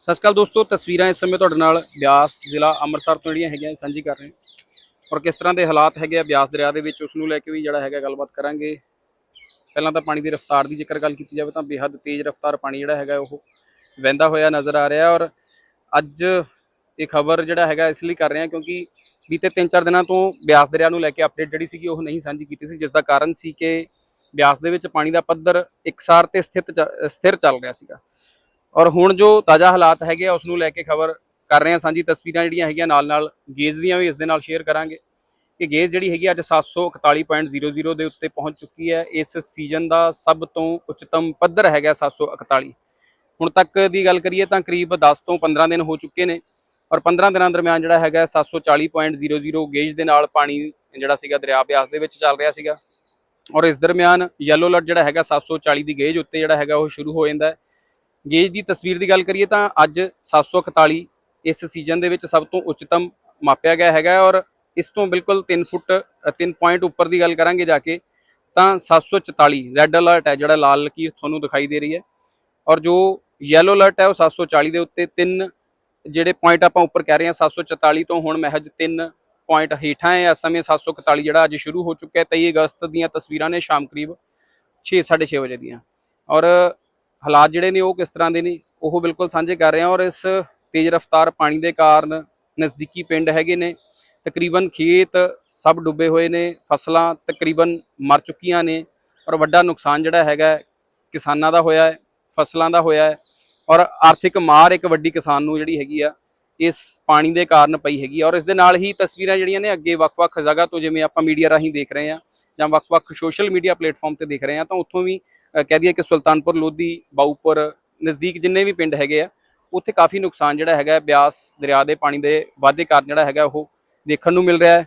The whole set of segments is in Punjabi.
ਸਤਿ ਸ਼੍ਰੀ ਅਕਾਲ ਦੋਸਤੋ, ਤਸਵੀਰਾਂ ਇਸ ਸਮੇਂ ਤੁਹਾਡੇ ਨਾਲ ਬਿਆਸ ਜ਼ਿਲ੍ਹਾ ਅੰਮ੍ਰਿਤਸਰ ਤੋਂ ਜਿਹੜੀਆਂ ਹੈਗੀਆਂ ਸਾਂਝੀ ਕਰ ਰਹੇ ਹਾਂ। ਔਰ ਕਿਸ ਤਰ੍ਹਾਂ ਦੇ ਹਾਲਾਤ ਹੈਗੇ ਆ ਬਿਆਸ ਦਰਿਆ ਦੇ ਵਿੱਚ, ਉਸ ਨੂੰ ਲੈ ਕੇ ਵੀ ਜਿਹੜਾ ਹੈਗਾ ਗੱਲਬਾਤ ਕਰਾਂਗੇ। ਪਹਿਲਾਂ ਤਾਂ ਪਾਣੀ ਦੀ ਰਫ਼ਤਾਰ ਦੀ ਜੇਕਰ ਗੱਲ ਕੀਤੀ ਜਾਵੇ ਤਾਂ ਬੇਹੱਦ ਤੇਜ਼ ਰਫ਼ਤਾਰ ਪਾਣੀ ਜਿਹੜਾ ਹੈਗਾ ਉਹ ਵਹਿੰਦਾ ਹੋਇਆ ਨਜ਼ਰ ਆ ਰਿਹਾ। ਔਰ ਅੱਜ ਇਹ ਖਬਰ ਜਿਹੜਾ ਹੈਗਾ ਇਸ ਲਈ ਕਰ ਰਹੇ ਹਾਂ ਕਿਉਂਕਿ ਬੀਤੇ 3-4 ਦਿਨਾਂ ਤੋਂ ਬਿਆਸ ਦਰਿਆ ਨੂੰ ਲੈ ਕੇ ਅਪਡੇਟ ਜਿਹੜੀ ਸੀਗੀ ਉਹ ਨਹੀਂ ਸਾਂਝੀ ਕੀਤੀ ਸੀ, ਜਿਸ ਦਾ ਕਾਰਨ ਸੀ ਕਿ ਬਿਆਸ ਦੇ ਵਿੱਚ ਪਾਣੀ ਦਾ ਪੱਧਰ ਇਕਸਾਰ ਤੇ ਸਥਿਤ ਚ- ਸਥਿਰ ਚੱਲ ਰਿਹਾ ਸੀਗਾ। ਔਰ ਹੁਣ ਜੋ ਤਾਜ਼ਾ ਹਾਲਾਤ ਹੈਗੇ ਆ ਉਸ ਨੂੰ ਲੈ ਕੇ ਖਬਰ ਕਰ ਰਹੇ ਹਾਂ ਸਾਂਝੀ ਤਸਵੀਰਾਂ ਜਿਹੜੀਆਂ ਹੈਗੀਆਂ ਨਾਲ ਨਾਲ ਗੇਜ ਦੀਆਂ ਵੀ ਇਸ ਦੇ ਨਾਲ ਸ਼ੇਅਰ ਕਰਾਂਗੇ ਕਿ ਗੇਜ ਜਿਹੜੀ ਹੈਗੀ ਆ, ਅੱਜ 741.00 ਦੇ ਉੱਤੇ ਪਹੁੰਚ ਚੁੱਕੀ ਹੈ। ਇਸ ਸੀਜ਼ਨ ਦਾ ਸਭ ਤੋਂ ਉੱਚਤਮ ਪੱਧਰ ਹੈਗਾ 741 ਹੁਣ ਤੱਕ ਦੀ ਗੱਲ ਕਰੀਏ ਤਾਂ ਕਰੀਬ 10 ਤੋਂ 15 ਦਿਨ ਹੋ ਚੁੱਕੇ ਨੇ ਔਰ 15 ਦਿਨਾਂ ਦਰਮਿਆਨ ਜਿਹੜਾ ਹੈਗਾ 740.00 ਗੇਜ ਦੇ ਨਾਲ ਪਾਣੀ ਜਿਹੜਾ ਸੀਗਾ ਦਰਿਆ ਬਿਆਸ ਦੇ ਵਿੱਚ ਚੱਲ ਰਿਹਾ ਸੀਗਾ। ਔਰ ਇਸ ਦਰਮਿਆਨ ਯੈਲੋ ਅਲਰਟ ਜਿਹੜਾ ਹੈਗਾ 740 ਦੀ ਗੇਜ ਉੱਤੇ ਜਿਹੜਾ ਹੈਗਾ ਉਹ ਸ਼ੁਰੂ ਹੋ ਜਾਂਦਾ ਹੈ। ਗੇਜ ਦੀ ਤਸਵੀਰ ਦੀ ਗੱਲ ਕਰੀਏ ਤਾਂ ਅੱਜ 741 ਇਸ ਸੀਜ਼ਨ ਦੇ ਵਿੱਚ ਸਭ ਤੋਂ ਉੱਚਤਮ ਮਾਪਿਆ ਗਿਆ ਹੈਗਾ ਔਰ ਇਸ ਤੋਂ ਬਿਲਕੁਲ 3 ਫੁੱਟ 3 ਪੁਆਇੰਟ ਉੱਪਰ ਦੀ ਗੱਲ ਕਰਾਂਗੇ ਜਾ ਕੇ, ਤਾਂ 744 ਰੈੱਡ ਅਲਰਟ ਹੈ ਜਿਹੜਾ ਲਾਲ ਲਕੀਰ ਤੁਹਾਨੂੰ ਦਿਖਾਈ ਦੇ ਰਹੀ ਹੈ ਔਰ ਜੋ ਯੈਲੋ ਅਲਰਟ ਹੈ ਉਹ 740 ਦੇ ਉੱਤੇ ਤਿੰਨ ਜਿਹੜੇ ਪੁਆਇੰਟ ਆਪਾਂ ਉੱਪਰ ਕਹਿ ਰਹੇ ਹਾਂ 744 ਤੋਂ ਹੁਣ ਮਹਿਜ ਤਿੰਨ ਪੁਆਇੰਟ ਹੇਠਾਂ ਹੈ, ਇਸ ਸਮੇਂ 741 ਜਿਹੜਾ ਅੱਜ ਸ਼ੁਰੂ ਹੋ ਚੁੱਕਾ ਹੈ 23 ਅਗਸਤ ਦੀਆਂ ਤਸਵੀਰਾਂ ਨੇ ਸ਼ਾਮ ਕਰੀਬ 6 6:30 ਵਜੇ ਦੀਆਂ ਔਰ ਹਾਲਾਤ ਜਿਹੜੇ ਨੇ ਉਹ ਕਿਸ ਤਰ੍ਹਾਂ ਦੇ ਨੇ, ਉਹ ਬਿਲਕੁਲ ਸਾਂਝੇ ਕਰ ਰਹੇ ਹਾਂ ਔਰ ਇਸ ਤੇਜ਼ ਰਫ਼ਤਾਰ ਪਾਣੀ ਦੇ ਕਾਰਨ ਨਜ਼ਦੀਕੀ ਪਿੰਡ ਹੈਗੇ ਨੇ। ਤਕਰੀਬਨ ਖੇਤ ਸਭ ਡੁੱਬੇ ਹੋਏ ਨੇ, ਫਸਲਾਂ ਤਕਰੀਬਨ ਮਰ ਚੁੱਕੀਆਂ ਨੇ ਔਰ ਵੱਡਾ ਨੁਕਸਾਨ ਜਿਹੜਾ ਹੈਗਾ ਕਿਸਾਨਾਂ ਦਾ ਹੋਇਆ ਹੈ, ਫਸਲਾਂ ਦਾ ਹੋਇਆ ਹੈ ਔਰ ਆਰਥਿਕ ਮਾਰ ਇੱਕ ਵੱਡੀ ਕਿਸਾਨ ਨੂੰ ਜਿਹੜੀ ਹੈਗੀ ਆ, ਇਸ ਪਾਣੀ ਦੇ ਕਾਰਨ ਪਈ ਹੈਗੀ ਔਰ ਇਸ ਦੇ ਨਾਲ ਹੀ ਤਸਵੀਰਾਂ ਜਿਹੜੀਆਂ ਨੇ ਅੱਗੇ ਵੱਖ-ਵੱਖ ਜਗ੍ਹਾ ਤੋਂ ਜਿਵੇਂ ਆਪਾਂ ਮੀਡੀਆ ਰਾਹੀਂ ਦੇਖ ਰਹੇ ਹਾਂ ਜਾਂ ਵੱਖ-ਵੱਖ ਸੋਸ਼ਲ ਮੀਡੀਆ ਪਲੇਟਫਾਰਮ ਤੇ ਦੇਖ ਰਹੇ ਹਾਂ ਤਾਂ ਉੱਥੋਂ ਵੀ ਕਹਿ ਦਈਏ ਕਿ ਸੁਲਤਾਨਪੁਰ, ਲੋਧੀ, ਬਾਊਪੁਰ ਨਜ਼ਦੀਕ ਜਿੰਨੇ ਵੀ ਪਿੰਡ ਹੈਗੇ ਆ, ਉੱਥੇ ਕਾਫੀ ਨੁਕਸਾਨ ਜਿਹੜਾ ਹੈਗਾ ਬਿਆਸ ਦਰਿਆ ਦੇ ਪਾਣੀ ਦੇ ਵਾਧੇ ਕਾਰਨ ਜਿਹੜਾ ਹੈਗਾ ਉਹ ਦੇਖਣ ਨੂੰ ਮਿਲ ਰਿਹਾ ਹੈ।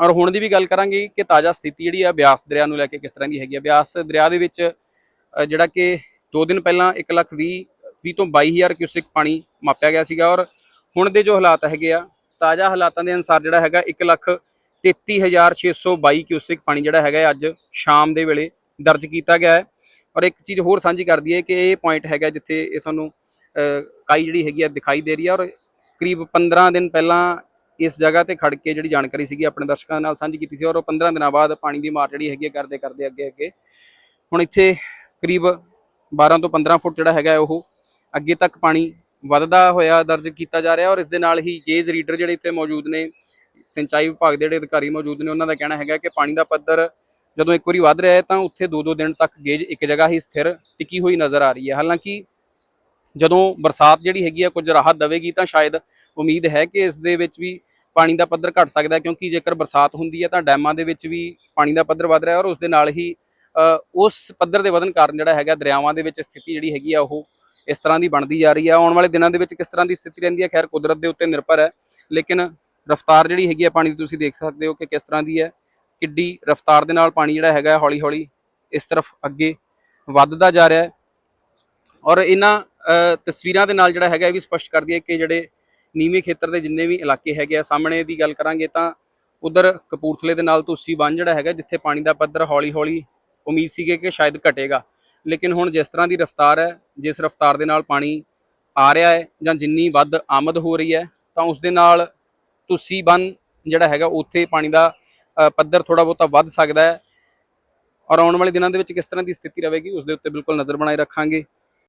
ਔਰ ਹੁਣ ਦੀ ਵੀ ਗੱਲ ਕਰਾਂਗੇ ਕਿ ਤਾਜ਼ਾ ਸਥਿਤੀ ਜਿਹੜੀ ਆ ਬਿਆਸ ਦਰਿਆ ਨੂੰ ਲੈ ਕੇ ਕਿਸ ਤਰ੍ਹਾਂ ਦੀ ਹੈਗੀ ਆ। ਬਿਆਸ ਦਰਿਆ ਦੇ ਵਿੱਚ ਜਿਹੜਾ ਕਿ 2 ਦਿਨ ਪਹਿਲਾਂ 1 ਲੱਖ 20 20 ਤੋਂ 22000 ਕਿਊਸਿਕ ਪਾਣੀ ਮਾਪਿਆ ਗਿਆ ਸੀਗਾ। ਔਰ ਹੁਣ ਦੇ ਜੋ ਹਾਲਾਤ ਹੈਗੇ ਆ, ਤਾਜ਼ਾ ਹਾਲਾਤਾਂ ਦੇ ਅਨੁਸਾਰ ਜਿਹੜਾ ਹੈਗਾ 1 ਲੱਖ 33622 ਕਿਊਸਿਕ ਪਾਣੀ ਜਿਹੜਾ ਹੈਗਾ ਅੱਜ ਸ਼ਾਮ ਦੇ ਵੇਲੇ ਦਰਜ ਕੀਤਾ ਗਿਆ ਹੈ। ਔਰ ਇੱਕ ਚੀਜ਼ ਹੋਰ ਸਾਂਝੀ ਕਰ ਦਈਏ ਕਿ ਇਹ ਪੁਆਇੰਟ ਹੈਗਾ ਜਿੱਥੇ ਇਹ ਤੁਹਾਨੂੰ ਅ, ਕਾਈ ਜਿਹੜੀ ਹੈਗੀ ਆ ਦਿਖਾਈ ਦੇ ਰਹੀ ਹੈ ਔਰ ਕਰੀਬ 15 ਦਿਨ ਪਹਿਲਾਂ ਇਸ ਜਗ੍ਹਾ ਤੇ ਖੜ ਕੇ ਜਿਹੜੀ ਜਾਣਕਾਰੀ ਸੀਗੀ ਆਪਣੇ ਦਰਸ਼ਕਾਂ ਨਾਲ ਸਾਂਝੀ ਕੀਤੀ ਸੀ ਔਰ ਉਹ 15 ਦਿਨਾਂ ਬਾਅਦ ਪਾਣੀ ਦੀ ਮਾਰ ਜਿਹੜੀ ਹੈਗੀ ਆ ਕਰਦੇ ਕਰਦੇ ਅੱਗੇ ਅੱਗੇ। ਹੁਣ ਇੱਥੇ ਕਰੀਬ 12 ਤੋਂ 15 ਫੁੱਟ ਜਿਹੜਾ ਹੈਗਾ ਉਹ ਅੱਗੇ ਤੱਕ ਪਾਣੀ ਵੱਧਦਾ ਹੋਇਆ ਦਰਜ ਕੀਤਾ ਜਾ ਰਿਹਾ ਔਰ ਇਸ ਦੇ ਨਾਲ ਹੀ ਗੇਜ ਰੀਡਰ ਜਿਹੜੇ ਇੱਥੇ ਮੌਜੂਦ ਨੇ ਸਿੰਚਾਈ ਵਿਭਾਗ ਦੇ ਜਿਹੜੇ ਅਧਿਕਾਰੀ ਮੌਜੂਦ ਨੇ ਉਹਨਾਂ ਦਾ ਕਹਿਣਾ ਹੈਗਾ ਕਿ ਪਾਣੀ ਦਾ ਪੱਧਰ ਜਦੋਂ ਇੱਕ ਵਾਰੀ ਵੱਧ ਰਿਹਾ ਹੈ ਤਾਂ ਉੱਥੇ ਦੋ ਦੋ ਦਿਨ ਤੱਕ ਗੇਜ ਇੱਕ ਜਗ੍ਹਾ ਹੀ ਸਥਿਰ ਟਿਕੀ ਹੋਈ ਨਜ਼ਰ ਆ ਰਹੀ ਹੈ। ਹਾਲਾਂਕਿ ਜਦੋਂ ਬਰਸਾਤ ਜਿਹੜੀ ਹੈਗੀ ਆ ਕੁਝ ਰਾਹਤ ਦੇਵੇਗੀ ਤਾਂ ਸ਼ਾਇਦ ਉਮੀਦ ਹੈ ਕਿ ਇਸ ਦੇ ਵਿੱਚ ਵੀ ਪਾਣੀ ਦਾ ਪੱਧਰ ਘਟ ਸਕਦਾ ਕਿਉਂਕਿ ਜੇਕਰ ਬਰਸਾਤ ਹੁੰਦੀ ਹੈ ਤਾਂ ਡੈਮਾਂ ਦੇ ਵਿੱਚ ਵੀ ਪਾਣੀ ਦਾ ਪੱਧਰ ਵੱਧ ਰਿਹਾ ਔਰ ਉਸ ਦੇ ਨਾਲ ਹੀ ਉਸ ਪੱਧਰ ਦੇ ਵਧਣ ਕਾਰਨ ਜਿਹੜਾ ਹੈਗਾ ਦਰਿਆਵਾਂ ਦੇ ਵਿੱਚ ਸਥਿਤੀ ਜਿਹੜੀ ਹੈਗੀ ਆ ਉਹ ਇਸ ਤਰ੍ਹਾਂ ਦੀ ਬਣਦੀ ਜਾ ਰਹੀ ਹੈ। ਆਉਣ ਵਾਲੇ ਦਿਨਾਂ ਦੇ ਵਿੱਚ ਕਿਸ ਤਰ੍ਹਾਂ ਦੀ ਸਥਿਤੀ ਰਹਿੰਦੀ ਹੈ? ਖੈਰ, ਕੁਦਰਤ ਦੇ ਉੱਤੇ ਨਿਰਭਰ ਹੈ, ਲੇਕਿਨ ਰਫ਼ਤਾਰ ਜਿਹੜੀ ਹੈਗੀ ਆ ਪਾਣੀ ਦੀ ਤੁਸੀਂ ਦੇਖ ਸਕਦੇ ਹੋ ਕਿ ਕਿਸ ਤਰ੍ਹਾਂ ਦੀ ਹੈ। ਕਿੱਡੀ ਰਫ਼ਤਾਰ ਦੇ ਨਾਲ ਪਾਣੀ ਜਿਹੜਾ ਹੈਗਾ ਹੌਲੀ ਹੌਲੀ ਇਸ ਤਰਫ ਅੱਗੇ ਵੱਧਦਾ ਜਾ ਰਿਹਾ ਹੈ। ਔਰ ਇਹਨਾਂ ਤਸਵੀਰਾਂ ਦੇ ਨਾਲ ਜਿਹੜਾ ਹੈਗਾ ਇਹ ਵੀ ਸਪਸ਼ਟ ਕਰਦੀ ਹੈ ਕਿ ਜਿਹੜੇ ਨੀਵੇਂ ਖੇਤਰ ਦੇ ਜਿੰਨੇ ਵੀ ਇਲਾਕੇ ਹੈਗੇ ਆ, ਸਾਹਮਣੇ ਦੀ ਗੱਲ ਕਰਾਂਗੇ ਤਾਂ ਉਧਰ ਕਪੂਰਥਲੇ ਦੇ ਨਾਲ ਤੁਸੀਂ ਬੰਨ ਜਿਹੜਾ ਹੈਗਾ, ਜਿੱਥੇ ਪਾਣੀ ਦਾ ਪੱਧਰ ਹੌਲੀ ਹੌਲੀ ਉਮੀਦ ਸੀਗੇ ਕਿ ਸ਼ਾਇਦ ਘਟੇਗਾ। ਲੇਕਿਨ ਹੁਣ ਜਿਸ ਤਰ੍ਹਾਂ ਦੀ ਰਫ਼ਤਾਰ ਹੈ, ਜਿਸ ਰਫ਼ਤਾਰ ਦੇ ਨਾਲ ਪਾਣੀ ਆ ਰਿਹਾ ਹੈ ਜਾਂ ਜਿੰਨੀ ਵੱਧ ਆਮਦ ਹੋ ਰਹੀ ਹੈ, ਤਾਂ ਉਸ ਦੇ ਨਾਲ ਤੁਸੀਂ ਬੰਨ ਜਿਹੜਾ ਹੈਗਾ, ਉੱਥੇ ਪਾਣੀ ਦਾ ਪੱਧਰ ਥੋੜਾ ਬਹੁਤਾ ਵੱਧ ਸਕਦਾ ਹੈ। ਔਰ ਆਉਣ ਵਾਲੇ ਦਿਨਾਂ ਦੇ ਵਿੱਚ ਕਿਸ ਤਰ੍ਹਾਂ ਦੀ ਸਥਿਤੀ ਰਹੇਗੀ, ਉਸ ਦੇ ਉੱਤੇ ਬਿਲਕੁਲ ਨਜ਼ਰ ਬਣਾਈ ਰੱਖਾਂਗੇ।